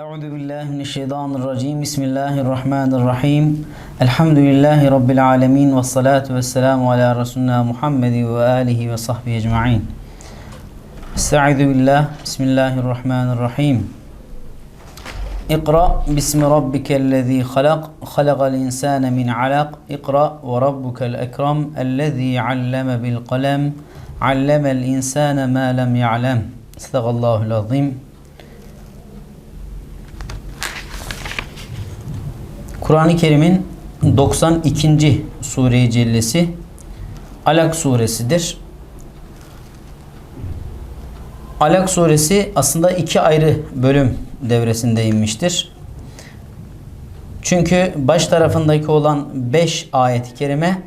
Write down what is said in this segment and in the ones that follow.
أعوذ بالله من الشيطان الرجيم. بسم الله الرحمن الرحيم. الحمد لله رب العالمين والصلاة والسلام على رسولنا محمد وآله وصحبه أجمعين. استعذ بالله. بسم الله الرحمن الرحيم. اقرأ باسم ربك الذي خلق. خلق الإنسان من علق. اقرأ. وربك الأكرم الذي علم بالقلم. علم الإنسان ما لم يعلم. صدق الله العظيم. Kur'an-ı Kerim'in 92. sure-i cellesi Alak suresidir. Alak suresi aslında iki ayrı bölüm devresinde inmiştir. Çünkü baş tarafındaki olan 5 ayet-i kerime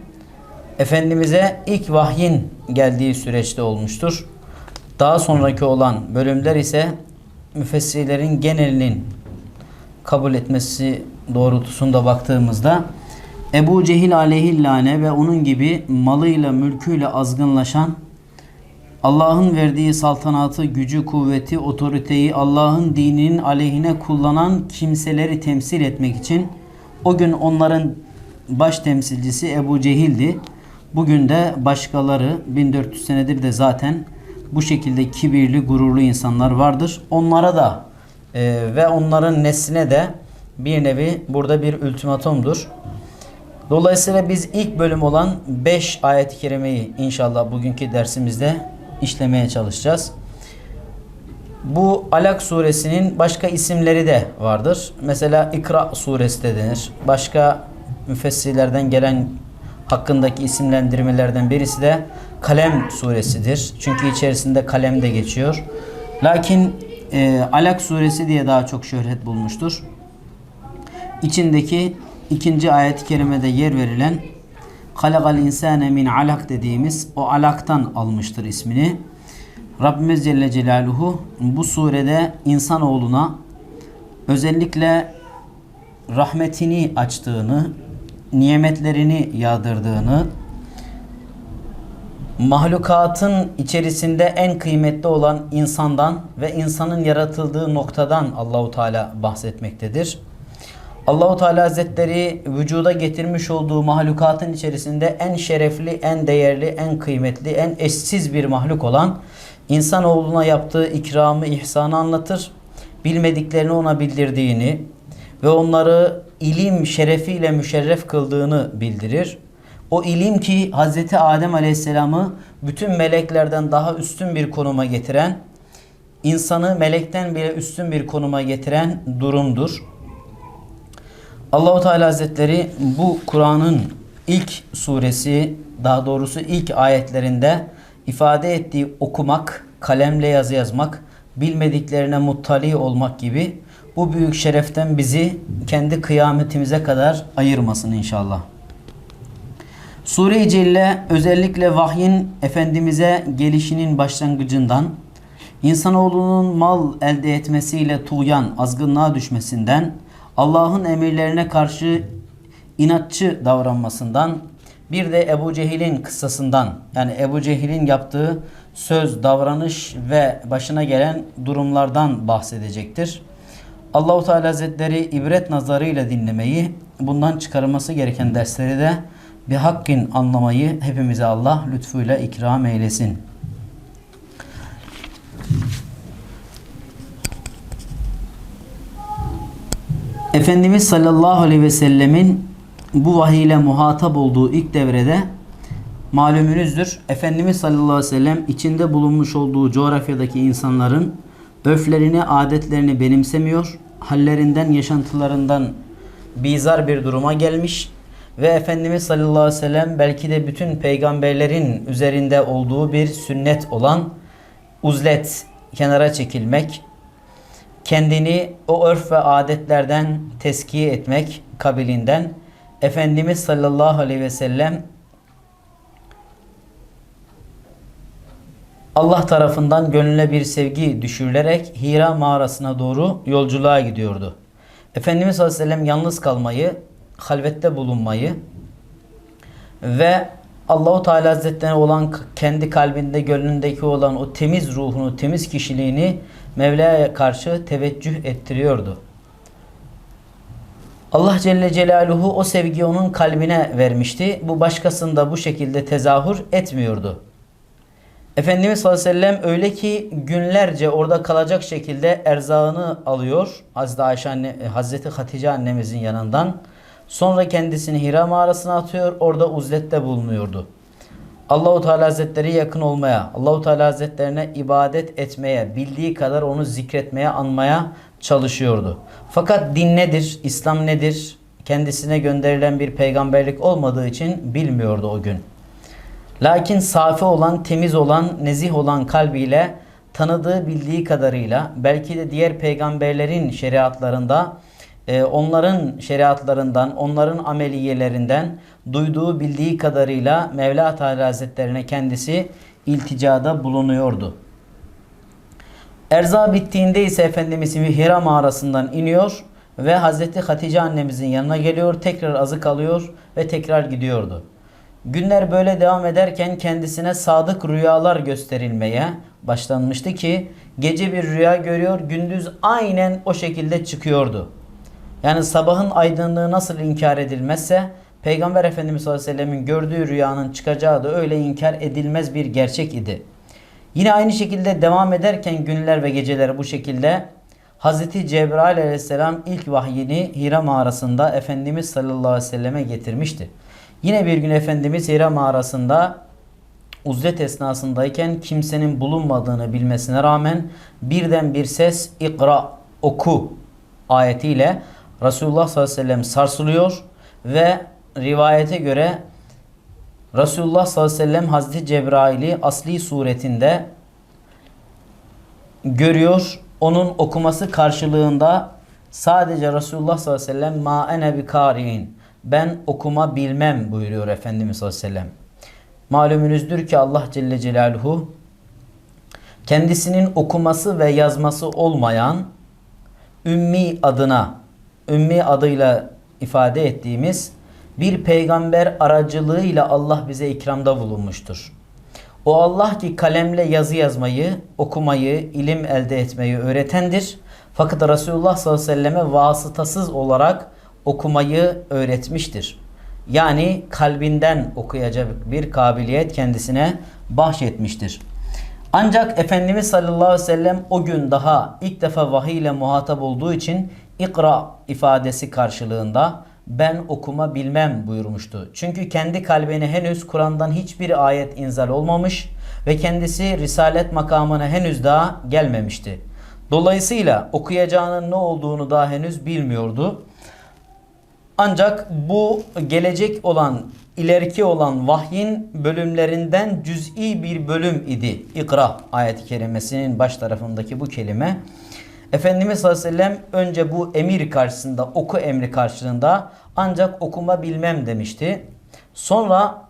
Efendimiz'e ilk vahyin geldiği süreçte olmuştur. Daha sonraki olan bölümler ise müfessirlerin genelinin kabul etmesi doğrultusunda baktığımızda Ebu Cehil aleyhillâne ve onun gibi malıyla mülküyle azgınlaşan Allah'ın verdiği saltanatı, gücü, kuvveti, otoriteyi Allah'ın dininin aleyhine kullanan kimseleri temsil etmek için o gün onların baş temsilcisi Ebu Cehil'di. Bugün de başkaları 1400 senedir de zaten bu şekilde kibirli, gururlu insanlar vardır. Onlara da e, ve onların nesline de bir nevi burada bir ultimatomdur. Dolayısıyla biz ilk bölüm olan 5 ayet-i kerimeyi inşallah bugünkü dersimizde işlemeye çalışacağız. Bu Alak suresinin başka isimleri de vardır. Mesela İkra suresi de denir. Başka müfessirlerden gelen hakkındaki isimlendirmelerden birisi de Kalem suresidir. Çünkü içerisinde kalem de geçiyor. Lakin e, Alak suresi diye daha çok şöhret bulmuştur. İçindeki ikinci ayet-i kerimede yer verilen Halagal insane min alak dediğimiz o alaktan almıştır ismini. Rabbimiz Celle Celaluhu bu surede insanoğluna özellikle rahmetini açtığını, nimetlerini yağdırdığını, mahlukatın içerisinde en kıymetli olan insandan ve insanın yaratıldığı noktadan Allahu Teala bahsetmektedir. Allahu Teala Hazretleri vücuda getirmiş olduğu mahlukatın içerisinde en şerefli, en değerli, en kıymetli, en eşsiz bir mahluk olan insanoğluna yaptığı ikramı, ihsanı anlatır. Bilmediklerini ona bildirdiğini ve onları ilim şerefiyle müşerref kıldığını bildirir. O ilim ki Hazreti Adem Aleyhisselam'ı bütün meleklerden daha üstün bir konuma getiren, insanı melekten bile üstün bir konuma getiren durumdur. Allahu Teala Hazretleri bu Kur'an'ın ilk suresi, daha doğrusu ilk ayetlerinde ifade ettiği okumak, kalemle yazı yazmak, bilmediklerine muttali olmak gibi bu büyük şereften bizi kendi kıyametimize kadar ayırmasın inşallah. Sure-i Celle özellikle vahyin Efendimiz'e gelişinin başlangıcından, insanoğlunun mal elde etmesiyle tuğyan, azgınlığa düşmesinden, Allah'ın emirlerine karşı inatçı davranmasından, bir de Ebu Cehil'in kıssasından, yani Ebu Cehil'in yaptığı söz, davranış ve başına gelen durumlardan bahsedecektir. Allahu Teala Hazretleri ibret nazarıyla dinlemeyi, bundan çıkarılması gereken dersleri de bir hakkin anlamayı hepimize Allah lütfuyla ikram eylesin. Efendimiz sallallahu aleyhi ve sellemin bu vahiy ile muhatap olduğu ilk devrede malumunuzdur. Efendimiz sallallahu aleyhi ve sellem içinde bulunmuş olduğu coğrafyadaki insanların örflerini, adetlerini benimsemiyor. Hallerinden, yaşantılarından bizar bir duruma gelmiş ve Efendimiz sallallahu aleyhi ve sellem belki de bütün peygamberlerin üzerinde olduğu bir sünnet olan uzlet, kenara çekilmek, kendini o örf ve adetlerden teskiye etmek kabilinden Efendimiz sallallahu aleyhi ve sellem Allah tarafından gönlüne bir sevgi düşürülerek Hira mağarasına doğru yolculuğa gidiyordu. Efendimiz sallallahu aleyhi ve sellem yalnız kalmayı, halvette bulunmayı ve Allahu Teala Hazretleri olan kendi kalbinde, gönlündeki olan o temiz ruhunu, temiz kişiliğini Mevla'ya karşı teveccüh ettiriyordu. Allah Celle Celaluhu o sevgiyi onun kalbine vermişti. Bu başkasında bu şekilde tezahür etmiyordu. Efendimiz sallallahu aleyhi ve sellem öyle ki günlerce orada kalacak şekilde erzağını alıyor. Hazreti Ayşe anne, e, Hazreti Hatice annemizin yanından. Sonra kendisini Hira mağarasına atıyor. Orada uzlette bulunuyordu. Allahu Teala Hazretleri yakın olmaya, Allahu Teala Hazretlerine ibadet etmeye, bildiği kadar onu zikretmeye, anmaya çalışıyordu. Fakat din nedir? İslam nedir? Kendisine gönderilen bir peygamberlik olmadığı için bilmiyordu o gün. Lakin safi olan, temiz olan, nezih olan kalbiyle tanıdığı bildiği kadarıyla belki de diğer peygamberlerin şeriatlarında e, onların şeriatlarından, onların ameliyelerinden duyduğu bildiği kadarıyla Mevla Teala Hazretlerine kendisi ilticada bulunuyordu. Erza bittiğinde ise Efendimiz Hira mağarasından iniyor ve Hazreti Hatice annemizin yanına geliyor, tekrar azık alıyor ve tekrar gidiyordu. Günler böyle devam ederken kendisine sadık rüyalar gösterilmeye başlanmıştı ki gece bir rüya görüyor, gündüz aynen o şekilde çıkıyordu. Yani sabahın aydınlığı nasıl inkar edilmezse Peygamber Efendimiz sallallahu aleyhi ve sellemin gördüğü rüyanın çıkacağı da öyle inkar edilmez bir gerçek idi. Yine aynı şekilde devam ederken günler ve geceler bu şekilde Hazreti Cebrail aleyhisselam ilk vahyini Hira mağarasında Efendimiz sallallahu aleyhi ve selleme getirmişti. Yine bir gün Efendimiz Hira mağarasında uzlet esnasındayken kimsenin bulunmadığını bilmesine rağmen birden bir ses ikra oku ayetiyle Resulullah sallallahu aleyhi ve sellem sarsılıyor ve rivayete göre Resulullah sallallahu aleyhi ve sellem Hazreti Cebrail'i asli suretinde görüyor. Onun okuması karşılığında sadece Resulullah sallallahu aleyhi ve sellem ma ene bi kari'in ben okuma bilmem buyuruyor Efendimiz sallallahu aleyhi ve sellem. Malumunuzdur ki Allah Celle Celaluhu kendisinin okuması ve yazması olmayan Ümmi adına, Ümmi adıyla ifade ettiğimiz bir peygamber aracılığıyla Allah bize ikramda bulunmuştur. O Allah ki kalemle yazı yazmayı, okumayı, ilim elde etmeyi öğretendir. Fakat Resulullah sallallahu aleyhi ve selleme vasıtasız olarak okumayı öğretmiştir. Yani kalbinden okuyacak bir kabiliyet kendisine bahşetmiştir. Ancak Efendimiz sallallahu aleyhi ve sellem o gün daha ilk defa vahiy ile muhatap olduğu için ikra ifadesi karşılığında ben okuma bilmem buyurmuştu. Çünkü kendi kalbine henüz Kur'an'dan hiçbir ayet inzal olmamış ve kendisi risalet makamına henüz daha gelmemişti. Dolayısıyla okuyacağının ne olduğunu daha henüz bilmiyordu. Ancak bu gelecek olan, ileriki olan vahyin bölümlerinden cüz'i bir bölüm idi. İkra ayet-i kerimesinin baş tarafındaki bu kelime. Efendimiz sallallahu aleyhi ve sellem önce bu emir karşısında, oku emri karşılığında ancak okuma bilmem demişti. Sonra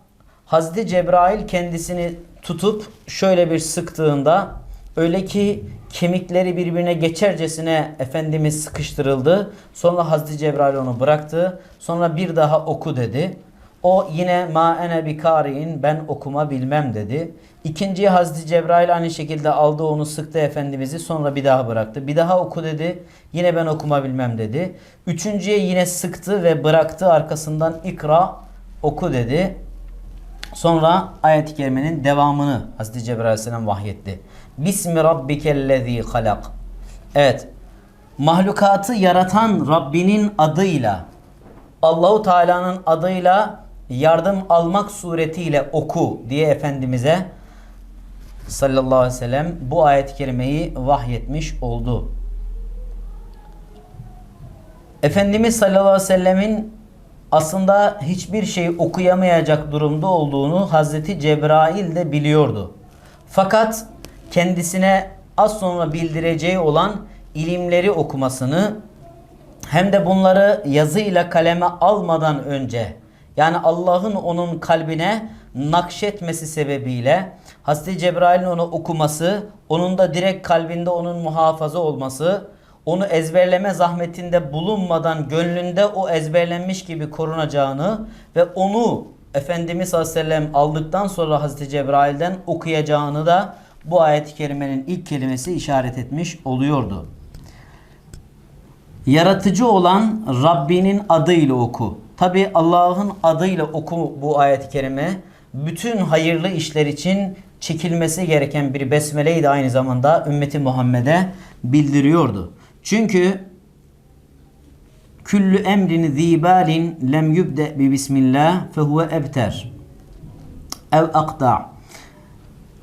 Hazreti Cebrail kendisini tutup şöyle bir sıktığında öyle ki kemikleri birbirine geçercesine Efendimiz sıkıştırıldı. Sonra Hazreti Cebrail onu bıraktı. Sonra bir daha oku dedi. O yine ma ene bi kari'in ben okuma bilmem dedi. İkinciye Hazreti Cebrail aynı şekilde aldı onu sıktı Efendimiz'i sonra bir daha bıraktı. Bir daha oku dedi. Yine ben okuma bilmem dedi. Üçüncüye yine sıktı ve bıraktı arkasından ikra oku dedi. Sonra ayet-i kerimenin devamını Hazreti Cebrail Aleyhisselam vahyetti. Bismi rabbikellezî halak. Evet. Mahlukatı yaratan Rabbinin adıyla Allahu Teala'nın adıyla yardım almak suretiyle oku diye Efendimiz'e sallallahu aleyhi ve sellem bu ayet-i kerimeyi vahyetmiş oldu. Efendimiz sallallahu aleyhi ve sellemin aslında hiçbir şey okuyamayacak durumda olduğunu Hazreti Cebrail de biliyordu. Fakat kendisine az sonra bildireceği olan ilimleri okumasını hem de bunları yazıyla kaleme almadan önce yani Allah'ın onun kalbine nakşetmesi sebebiyle Hazreti Cebrail'in onu okuması, onun da direkt kalbinde onun muhafaza olması, onu ezberleme zahmetinde bulunmadan gönlünde o ezberlenmiş gibi korunacağını ve onu Efendimiz sallallahu aleyhi ve sellem aldıktan sonra Hazreti Cebrail'den okuyacağını da bu ayet-i kerimenin ilk kelimesi işaret etmiş oluyordu. Yaratıcı olan Rabbinin adıyla oku. Tabi Allah'ın adıyla oku bu ayet-i kerime. Bütün hayırlı işler için çekilmesi gereken bir besmeleyi de aynı zamanda ümmeti Muhammed'e bildiriyordu. Çünkü küllü emrin zibalin lem yubde bi bismillah fehuve ebter ev akta'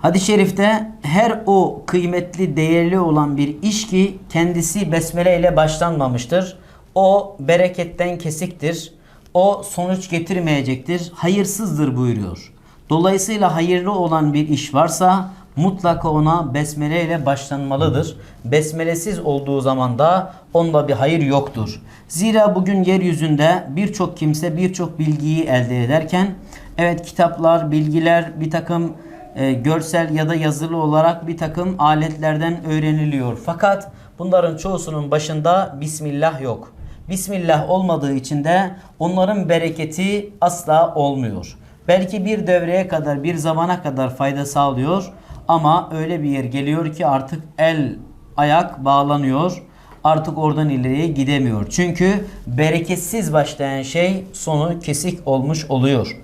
Hadis-i şerifte her o kıymetli, değerli olan bir iş ki kendisi besmele ile başlanmamıştır. O bereketten kesiktir. O sonuç getirmeyecektir. Hayırsızdır buyuruyor. Dolayısıyla hayırlı olan bir iş varsa mutlaka ona besmele ile başlanmalıdır. Besmelesiz olduğu zaman da onda bir hayır yoktur. Zira bugün yeryüzünde birçok kimse birçok bilgiyi elde ederken evet kitaplar, bilgiler, bir takım e, görsel ya da yazılı olarak bir takım aletlerden öğreniliyor. Fakat bunların çoğusunun başında Bismillah yok. Bismillah olmadığı için de onların bereketi asla olmuyor. Belki bir devreye kadar, bir zamana kadar fayda sağlıyor ama öyle bir yer geliyor ki artık el, ayak bağlanıyor. Artık oradan ileriye gidemiyor. Çünkü bereketsiz başlayan şey sonu kesik olmuş oluyor.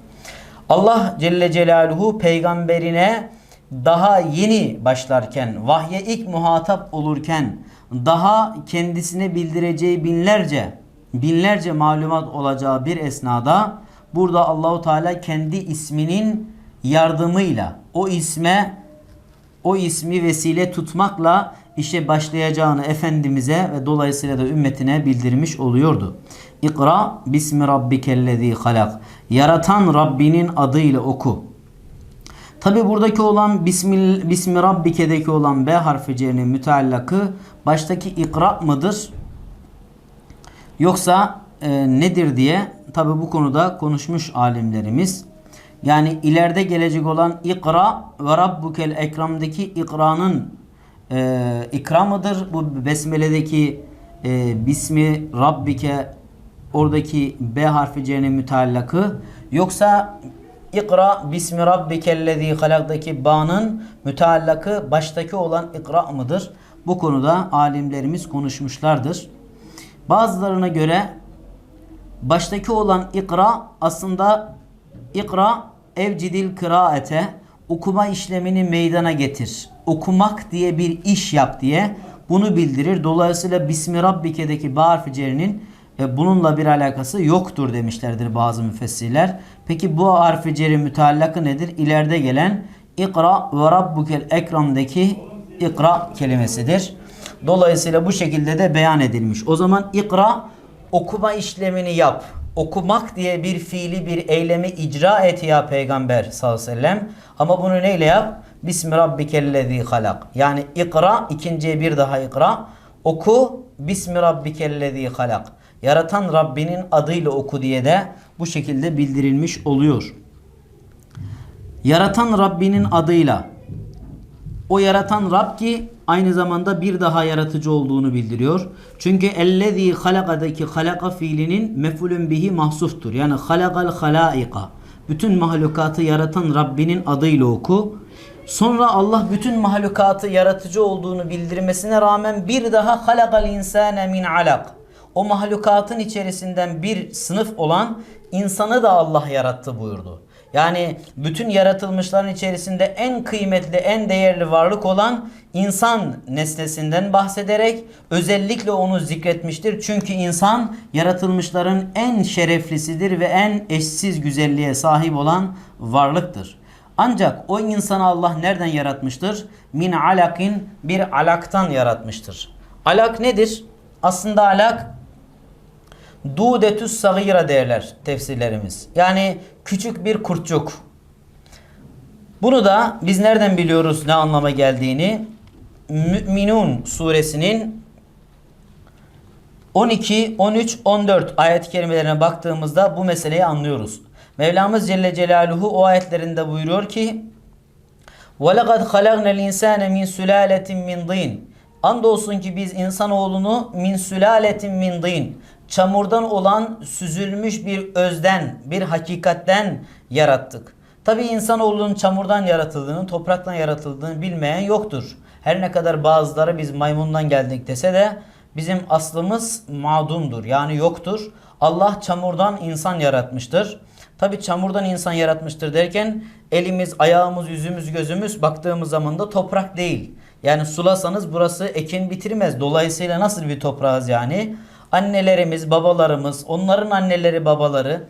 Allah Celle Celaluhu peygamberine daha yeni başlarken, vahye ilk muhatap olurken daha kendisine bildireceği binlerce binlerce malumat olacağı bir esnada burada Allahu Teala kendi isminin yardımıyla o isme o ismi vesile tutmakla işe başlayacağını Efendimiz'e ve dolayısıyla da ümmetine bildirmiş oluyordu. İkra bismi rabbikellezi halak. Yaratan Rabbinin adıyla oku. Tabi buradaki olan Bismil, Bismi Rabbike'deki olan B harfi cerinin müteallakı baştaki ikra mıdır? Yoksa e, nedir diye tabi bu konuda konuşmuş alimlerimiz. Yani ileride gelecek olan ikra ve rabbukel ekramdaki ikranın e, ikra mıdır? Bu besmeledeki e, bismi rabbike oradaki B harfi cerinin müteallakı yoksa ikra bismi rabbikellezi halakdaki ba'nın müteallakı baştaki olan ikra mıdır? Bu konuda alimlerimiz konuşmuşlardır. Bazılarına göre baştaki olan ikra aslında ikra evcidil kıraate okuma işlemini meydana getir. Okumak diye bir iş yap diye bunu bildirir. Dolayısıyla Bismi Rabbike'deki ba harfi cerinin e, bununla bir alakası yoktur demişlerdir bazı müfessirler. Peki bu harfi cerin müteallakı nedir? İleride gelen ikra ve rabbukel ekramdaki ikra kelimesidir. Dolayısıyla bu şekilde de beyan edilmiş. O zaman ikra okuma işlemini yap. Okumak diye bir fiili bir eylemi icra et ya peygamber sallallahu aleyhi ve sellem. Ama bunu neyle yap? Bismi rabbikellezi halak. Yani ikra ikinciye bir daha ikra. Oku Bismi rabbikellezi halak. Yaratan Rabbinin adıyla oku diye de bu şekilde bildirilmiş oluyor. Yaratan Rabbinin adıyla o yaratan Rab ki aynı zamanda bir daha yaratıcı olduğunu bildiriyor. Çünkü ellezî halakadaki halaka fiilinin mefulün bihi mahsuftur. Yani halakal halaika. Bütün mahlukatı yaratan Rabbinin adıyla oku. Sonra Allah bütün mahlukatı yaratıcı olduğunu bildirmesine rağmen bir daha halakal insane min alak. O mahlukatın içerisinden bir sınıf olan insanı da Allah yarattı buyurdu. Yani bütün yaratılmışların içerisinde en kıymetli, en değerli varlık olan insan nesnesinden bahsederek özellikle onu zikretmiştir. Çünkü insan yaratılmışların en şereflisidir ve en eşsiz güzelliğe sahip olan varlıktır. Ancak o insanı Allah nereden yaratmıştır? Min alakin bir alaktan yaratmıştır. Alak nedir? Aslında alak Dudetüs sagira derler tefsirlerimiz. Yani küçük bir kurtçuk. Bunu da biz nereden biliyoruz ne anlama geldiğini? Müminun suresinin 12, 13, 14 ayet-i kerimelerine baktığımızda bu meseleyi anlıyoruz. Mevlamız Celle Celaluhu o ayetlerinde buyuruyor ki وَلَقَدْ خَلَقْنَا الْاِنْسَانَ مِنْ سُلَالَةٍ مِنْ ضِينَ Andolsun ki biz insanoğlunu min sülaletin min din çamurdan olan süzülmüş bir özden, bir hakikatten yarattık. Tabi insanoğlunun çamurdan yaratıldığını, topraktan yaratıldığını bilmeyen yoktur. Her ne kadar bazıları biz maymundan geldik dese de bizim aslımız madumdur yani yoktur. Allah çamurdan insan yaratmıştır. Tabi çamurdan insan yaratmıştır derken elimiz, ayağımız, yüzümüz, gözümüz baktığımız zaman da toprak değil. Yani sulasanız burası ekin bitirmez. Dolayısıyla nasıl bir toprağız yani? Annelerimiz, babalarımız, onların anneleri, babaları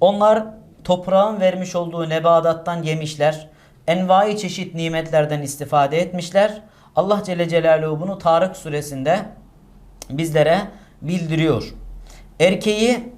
onlar toprağın vermiş olduğu nebadattan yemişler. Envai çeşit nimetlerden istifade etmişler. Allah Celle Celaluhu bunu Tarık suresinde bizlere bildiriyor. Erkeği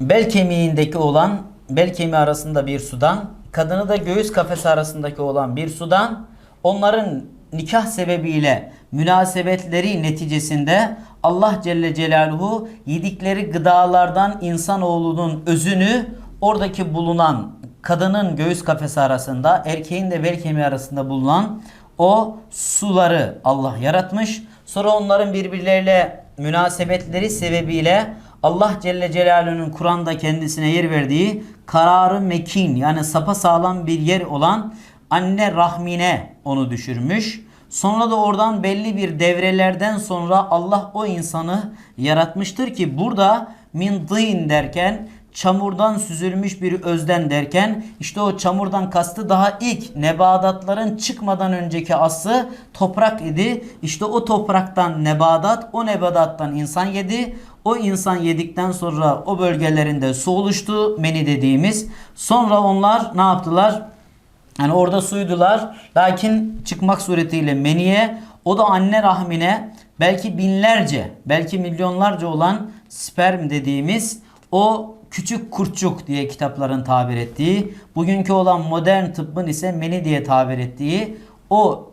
bel kemiğindeki olan bel kemiği arasında bir sudan, kadını da göğüs kafesi arasındaki olan bir sudan, onların nikah sebebiyle münasebetleri neticesinde Allah Celle Celaluhu yedikleri gıdalardan insanoğlunun özünü oradaki bulunan kadının göğüs kafesi arasında erkeğin de bel kemiği arasında bulunan o suları Allah yaratmış. Sonra onların birbirleriyle münasebetleri sebebiyle Allah Celle Celaluhu'nun Kur'an'da kendisine yer verdiği kararı mekin yani sapa sağlam bir yer olan anne rahmine onu düşürmüş. Sonra da oradan belli bir devrelerden sonra Allah o insanı yaratmıştır ki burada min dîn derken çamurdan süzülmüş bir özden derken işte o çamurdan kastı daha ilk nebadatların çıkmadan önceki aslı toprak idi. İşte o topraktan nebadat, o nebadattan insan yedi. O insan yedikten sonra o bölgelerinde su oluştu meni dediğimiz. Sonra onlar ne yaptılar? Yani orada suydular. Lakin çıkmak suretiyle meniye o da anne rahmine belki binlerce belki milyonlarca olan sperm dediğimiz o küçük kurtçuk diye kitapların tabir ettiği bugünkü olan modern tıbbın ise meni diye tabir ettiği o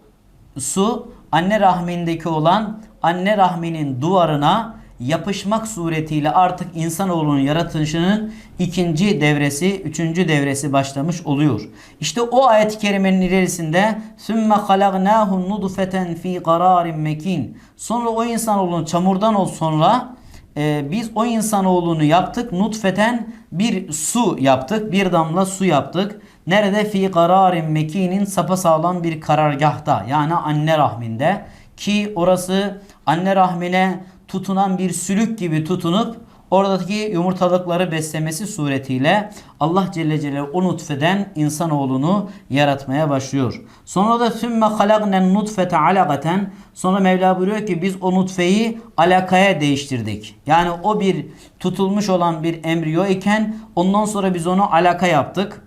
su anne rahmindeki olan anne rahminin duvarına yapışmak suretiyle artık insanoğlunun yaratılışının ikinci devresi, üçüncü devresi başlamış oluyor. İşte o ayet-i kerimenin ilerisinde sümme halagnâhu nudfeten fi kararin mekin. Sonra o insanoğlunu çamurdan ol sonra e, biz o insanoğlunu yaptık nutfeten bir su yaptık. Bir damla su yaptık. Nerede? Fi kararin mekinin sapasağlam bir karargahta yani anne rahminde ki orası anne rahmine tutunan bir sülük gibi tutunup oradaki yumurtalıkları beslemesi suretiyle Allah Celle Celaluhu o nutfeden insanoğlunu yaratmaya başlıyor. Sonra da sümme halagnen nutfete alakaten sonra Mevla buyuruyor ki biz o nutfeyi alakaya değiştirdik. Yani o bir tutulmuş olan bir embriyo iken ondan sonra biz onu alaka yaptık.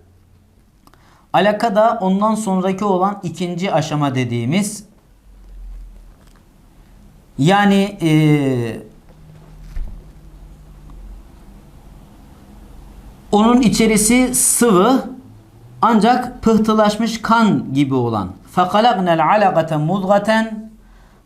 Alaka da ondan sonraki olan ikinci aşama dediğimiz yani eee Onun içerisi sıvı ancak pıhtılaşmış kan gibi olan. فَقَلَقْنَا الْعَلَقَةَ مُضْغَةً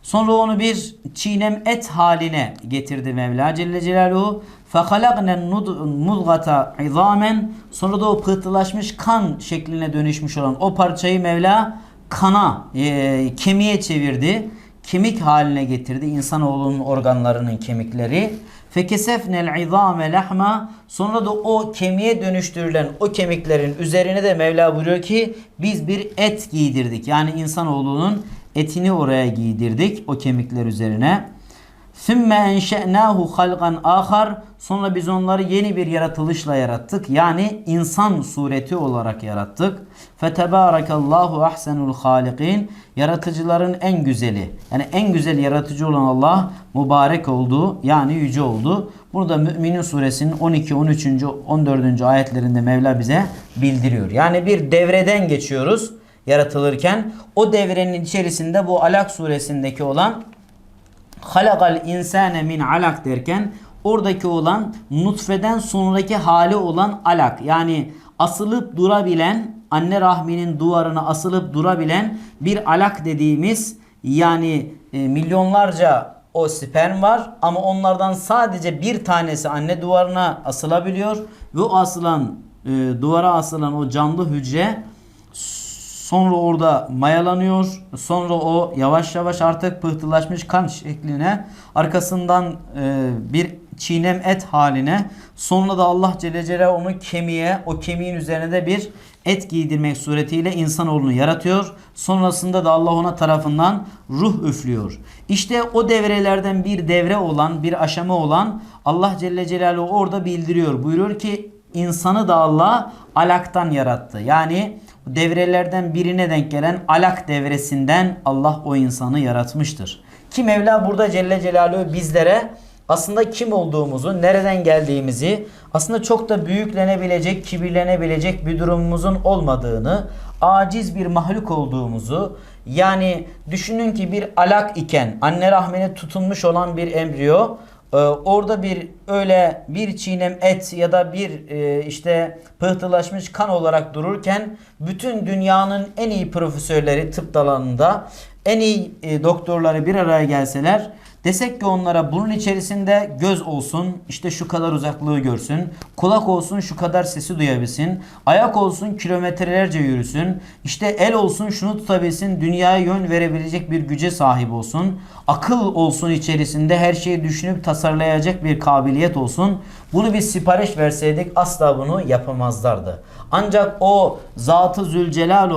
Sonra onu bir çiğnem et haline getirdi Mevla Celle Celaluhu. فَخَلَقْنَا الْمُضْغَةَ عِظَامًا Sonra da o pıhtılaşmış kan şekline dönüşmüş olan o parçayı Mevla kana, e, kemiğe çevirdi. Kemik haline getirdi insanoğlunun organlarının kemikleri. Fekesefnel izame lahma sonra da o kemiğe dönüştürülen o kemiklerin üzerine de Mevla buyuruyor ki biz bir et giydirdik. Yani insanoğlunun etini oraya giydirdik o kemikler üzerine. Sümme enşe'nahu halgan ahar sonra biz onları yeni bir yaratılışla yarattık. Yani insan sureti olarak yarattık. Fetebarakallahu ahsenul halikin yaratıcıların en güzeli. Yani en güzel yaratıcı olan Allah mübarek oldu yani yüce oldu. Burada Müminin suresinin 12, 13, 14. ayetlerinde Mevla bize bildiriyor. Yani bir devreden geçiyoruz yaratılırken o devrenin içerisinde bu Alak suresindeki olan halakal insane min alak derken oradaki olan nutfeden sonraki hali olan alak. Yani asılıp durabilen anne rahminin duvarına asılıp durabilen bir alak dediğimiz yani e, milyonlarca o sperm var ama onlardan sadece bir tanesi anne duvarına asılabiliyor ve asılan e, duvara asılan o canlı hücre Sonra orada mayalanıyor. Sonra o yavaş yavaş artık pıhtılaşmış kan şekline arkasından e, bir çiğnem et haline sonra da Allah Celle Celaluhu onu kemiğe o kemiğin üzerine de bir et giydirmek suretiyle insanoğlunu yaratıyor. Sonrasında da Allah ona tarafından ruh üflüyor. İşte o devrelerden bir devre olan bir aşama olan Allah Celle Celaluhu orada bildiriyor. Buyuruyor ki insanı da Allah alaktan yarattı. Yani devrelerden birine denk gelen alak devresinden Allah o insanı yaratmıştır. Ki Mevla burada Celle Celaluhu bizlere aslında kim olduğumuzu, nereden geldiğimizi, aslında çok da büyüklenebilecek, kibirlenebilecek bir durumumuzun olmadığını, aciz bir mahluk olduğumuzu, yani düşünün ki bir alak iken anne rahmine tutunmuş olan bir embriyo ee, orada bir öyle bir çiğnem et ya da bir e, işte pıhtılaşmış kan olarak dururken bütün dünyanın en iyi profesörleri tıp dalında en iyi e, doktorları bir araya gelseler desek ki onlara bunun içerisinde göz olsun işte şu kadar uzaklığı görsün kulak olsun şu kadar sesi duyabilsin ayak olsun kilometrelerce yürüsün işte el olsun şunu tutabilsin dünyaya yön verebilecek bir güce sahip olsun akıl olsun içerisinde her şeyi düşünüp tasarlayacak bir kabiliyet olsun bunu bir sipariş verseydik asla bunu yapamazlardı. Ancak o Zatı Zülcelal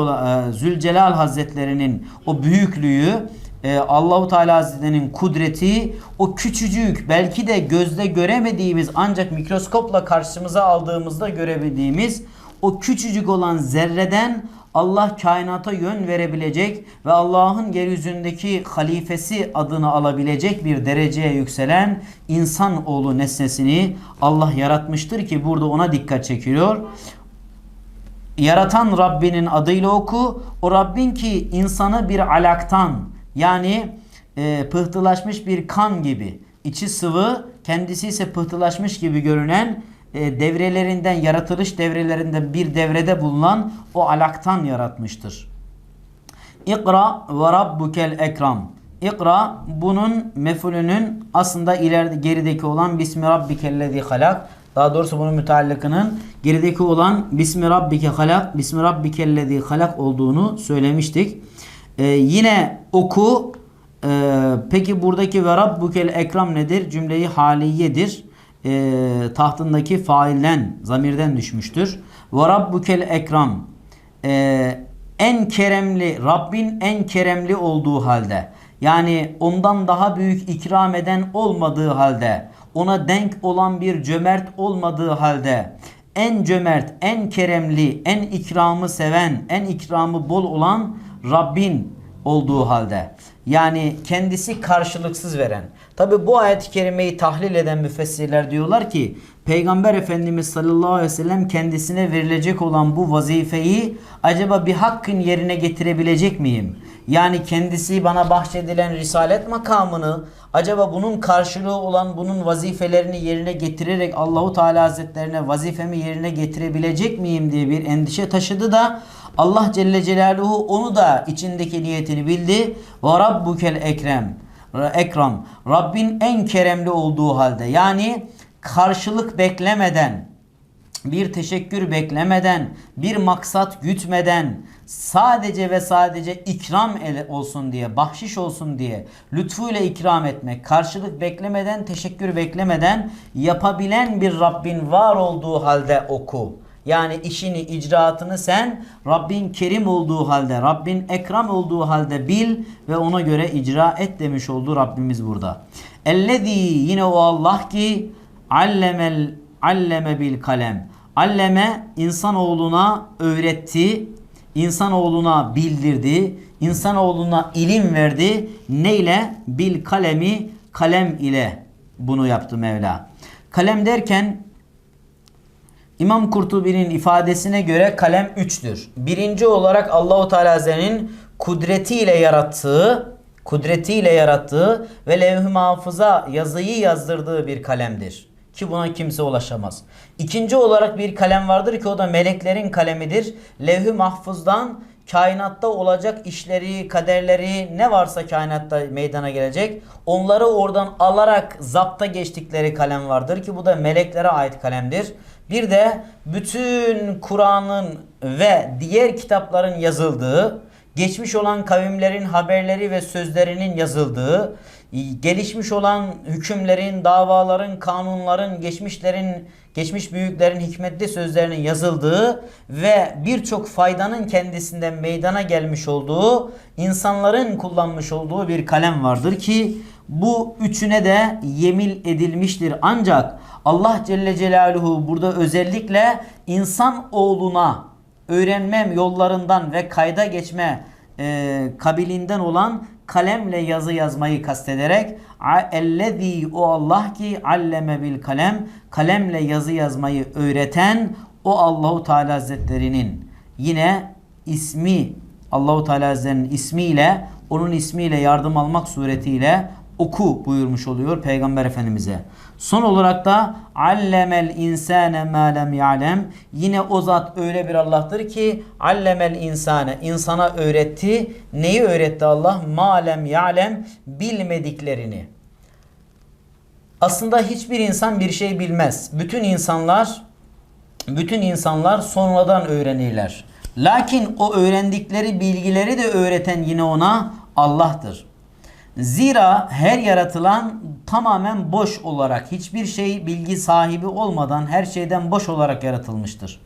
e, Zülcelal Hazretlerinin o büyüklüğü e, Allahu Teala Hazretleri'nin kudreti o küçücük belki de gözde göremediğimiz ancak mikroskopla karşımıza aldığımızda görebildiğimiz o küçücük olan zerreden Allah kainata yön verebilecek ve Allah'ın yeryüzündeki halifesi adını alabilecek bir dereceye yükselen insan oğlu nesnesini Allah yaratmıştır ki burada ona dikkat çekiyor yaratan Rabbinin adıyla oku. O Rabbin ki insanı bir alaktan yani e, pıhtılaşmış bir kan gibi içi sıvı kendisi ise pıhtılaşmış gibi görünen e, devrelerinden yaratılış devrelerinden bir devrede bulunan o alaktan yaratmıştır. İkra ve rabbukel ekram. İkra bunun mefulünün aslında ileride gerideki olan Bismi rabbikellezi halak. Daha doğrusu bunun müteallıkının gerideki olan Bismi rabbike halak, Bismi rabbikellezi halak olduğunu söylemiştik. Ee, yine oku. Ee, peki buradaki ve rabbukel ekram nedir? Cümleyi haliyedir. Ee, tahtındaki failden, zamirden düşmüştür. Ve rabbukel ekram. Ee, en keremli, Rabbin en keremli olduğu halde yani ondan daha büyük ikram eden olmadığı halde ona denk olan bir cömert olmadığı halde en cömert, en keremli, en ikramı seven, en ikramı bol olan Rabbin olduğu halde yani kendisi karşılıksız veren. Tabi bu ayet-i kerimeyi tahlil eden müfessirler diyorlar ki Peygamber Efendimiz sallallahu aleyhi ve sellem kendisine verilecek olan bu vazifeyi acaba bir hakkın yerine getirebilecek miyim? Yani kendisi bana bahşedilen risalet makamını acaba bunun karşılığı olan bunun vazifelerini yerine getirerek Allahu Teala Hazretlerine vazifemi yerine getirebilecek miyim diye bir endişe taşıdı da Allah Celle Celaluhu onu da içindeki niyetini bildi. Ve Rabbukel Ekrem. Ekram. Rabbin en keremli olduğu halde yani karşılık beklemeden bir teşekkür beklemeden, bir maksat gütmeden, sadece ve sadece ikram olsun diye, bahşiş olsun diye lütfuyla ikram etmek, karşılık beklemeden, teşekkür beklemeden yapabilen bir Rabbin var olduğu halde oku. Yani işini, icraatını sen Rabbin kerim olduğu halde, Rabbin ekram olduğu halde bil ve ona göre icra et demiş oldu Rabbimiz burada. Ellezî yine o Allah ki allemel alleme bil kalem. Alleme insanoğluna öğretti, insanoğluna bildirdi, insanoğluna ilim verdi. Neyle? Bil kalemi kalem ile bunu yaptı Mevla. Kalem derken İmam Kurtubi'nin ifadesine göre kalem üçtür. Birinci olarak Allahu Teala Hazretleri'nin kudretiyle yarattığı, kudretiyle yarattığı ve levh-i mahfuza yazıyı yazdırdığı bir kalemdir. Ki buna kimse ulaşamaz. İkinci olarak bir kalem vardır ki o da meleklerin kalemidir. Levh-i mahfuzdan kainatta olacak işleri, kaderleri ne varsa kainatta meydana gelecek. Onları oradan alarak zapta geçtikleri kalem vardır ki bu da meleklere ait kalemdir. Bir de bütün Kur'an'ın ve diğer kitapların yazıldığı, geçmiş olan kavimlerin haberleri ve sözlerinin yazıldığı, gelişmiş olan hükümlerin, davaların, kanunların, geçmişlerin, geçmiş büyüklerin hikmetli sözlerinin yazıldığı ve birçok faydanın kendisinden meydana gelmiş olduğu, insanların kullanmış olduğu bir kalem vardır ki bu üçüne de yemil edilmiştir. Ancak Allah Celle Celaluhu burada özellikle insan oğluna öğrenmem yollarından ve kayda geçme e, kabilinden olan kalemle yazı yazmayı kastederek "A- ellezî o Allah ki alleme bil kalem kalemle yazı yazmayı öğreten o Allahu Teala Hazretlerinin yine ismi Allahu Teala Hazretlerinin ismiyle onun ismiyle yardım almak suretiyle oku buyurmuş oluyor Peygamber Efendimiz'e. Son olarak da allemel insane ma lem ya'lem yine o zat öyle bir Allah'tır ki allemel insane insana öğretti. Neyi öğretti Allah? Ma lem ya'lem bilmediklerini. Aslında hiçbir insan bir şey bilmez. Bütün insanlar bütün insanlar sonradan öğrenirler. Lakin o öğrendikleri bilgileri de öğreten yine ona Allah'tır. Zira her yaratılan tamamen boş olarak hiçbir şey bilgi sahibi olmadan her şeyden boş olarak yaratılmıştır.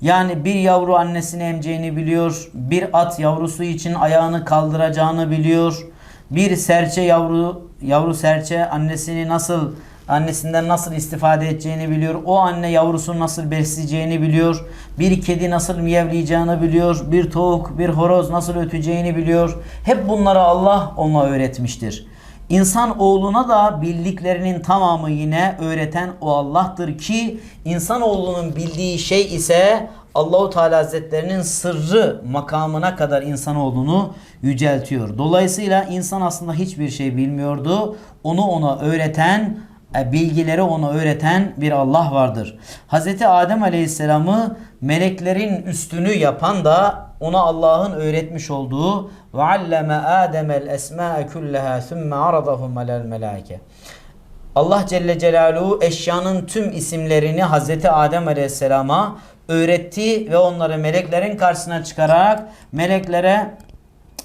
Yani bir yavru annesini emeceğini biliyor, bir at yavrusu için ayağını kaldıracağını biliyor, bir serçe yavru yavru serçe annesini nasıl annesinden nasıl istifade edeceğini biliyor. O anne yavrusunu nasıl besleyeceğini biliyor. Bir kedi nasıl miyavlayacağını biliyor. Bir tavuk, bir horoz nasıl öteceğini biliyor. Hep bunları Allah ona öğretmiştir. İnsan oğluna da bildiklerinin tamamı yine öğreten o Allah'tır ki insan oğlunun bildiği şey ise Allahu Teala Hazretlerinin sırrı makamına kadar insanoğlunu yüceltiyor. Dolayısıyla insan aslında hiçbir şey bilmiyordu. Onu ona öğreten bilgileri ona öğreten bir Allah vardır. Hz. Adem Aleyhisselam'ı meleklerin üstünü yapan da ona Allah'ın öğretmiş olduğu ve alleme Adem'el esma'e kullaha thumma aradahum alel melaike. Allah Celle Celaluhu eşyanın tüm isimlerini Hazreti Adem Aleyhisselam'a öğretti ve onları meleklerin karşısına çıkararak meleklere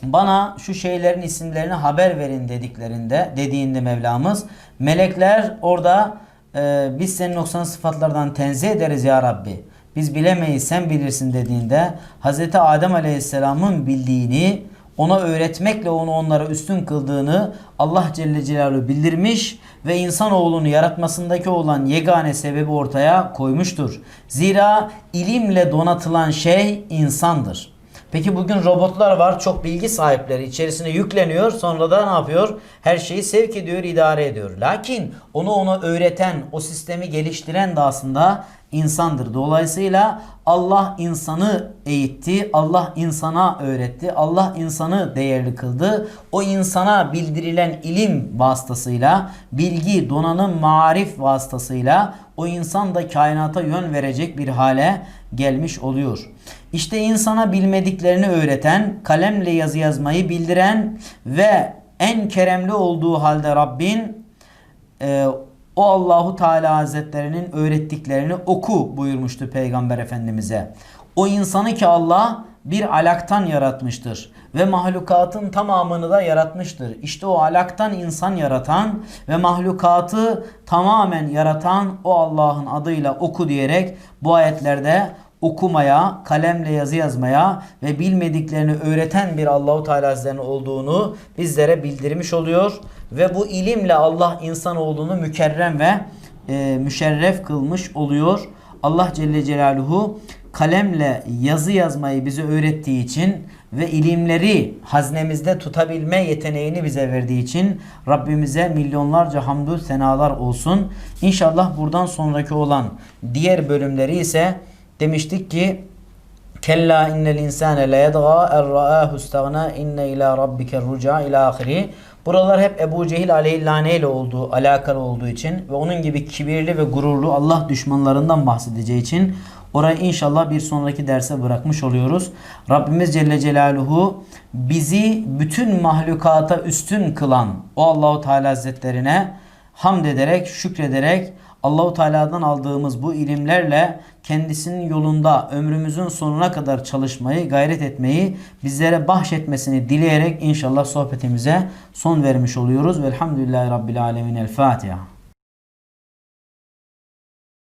bana şu şeylerin isimlerini haber verin dediklerinde dediğinde Mevlamız melekler orada e, biz senin noksan sıfatlardan tenzih ederiz ya Rabbi. Biz bilemeyiz sen bilirsin dediğinde Hz. Adem Aleyhisselam'ın bildiğini ona öğretmekle onu onlara üstün kıldığını Allah Celle Celaluhu bildirmiş ve insanoğlunu yaratmasındaki olan yegane sebebi ortaya koymuştur. Zira ilimle donatılan şey insandır. Peki bugün robotlar var çok bilgi sahipleri içerisine yükleniyor sonra da ne yapıyor? Her şeyi sevk ediyor idare ediyor. Lakin onu ona öğreten o sistemi geliştiren de aslında insandır. Dolayısıyla Allah insanı eğitti, Allah insana öğretti, Allah insanı değerli kıldı. O insana bildirilen ilim vasıtasıyla, bilgi, donanım, marif vasıtasıyla o insan da kainata yön verecek bir hale gelmiş oluyor. İşte insana bilmediklerini öğreten, kalemle yazı yazmayı bildiren ve en keremli olduğu halde Rabbin e, o Allahu Teala Hazretlerinin öğrettiklerini oku buyurmuştu Peygamber Efendimiz'e. O insanı ki Allah bir alaktan yaratmıştır ve mahlukatın tamamını da yaratmıştır. İşte o alaktan insan yaratan ve mahlukatı tamamen yaratan o Allah'ın adıyla oku diyerek bu ayetlerde okumaya, kalemle yazı yazmaya ve bilmediklerini öğreten bir Allahu Teala Hazretleri olduğunu bizlere bildirmiş oluyor ve bu ilimle Allah insan olduğunu mükerrem ve e, müşerref kılmış oluyor. Allah Celle Celaluhu kalemle yazı yazmayı bize öğrettiği için ve ilimleri haznemizde tutabilme yeteneğini bize verdiği için Rabbimize milyonlarca hamdü senalar olsun. İnşallah buradan sonraki olan diğer bölümleri ise demiştik ki Kella innel insane la yedga er ra'ahu istagna inne ila rabbike ruca ila ahiri. Buralar hep Ebu Cehil aleyhillâne ile olduğu, alakalı olduğu için ve onun gibi kibirli ve gururlu Allah düşmanlarından bahsedeceği için orayı inşallah bir sonraki derse bırakmış oluyoruz. Rabbimiz Celle Celaluhu bizi bütün mahlukata üstün kılan o Allahu Teala Hazretlerine hamd ederek, şükrederek Allahu Teala'dan aldığımız bu ilimlerle kendisinin yolunda ömrümüzün sonuna kadar çalışmayı, gayret etmeyi bizlere bahşetmesini dileyerek inşallah sohbetimize son vermiş oluyoruz. Velhamdülillahi Rabbil Alemin. El Fatiha.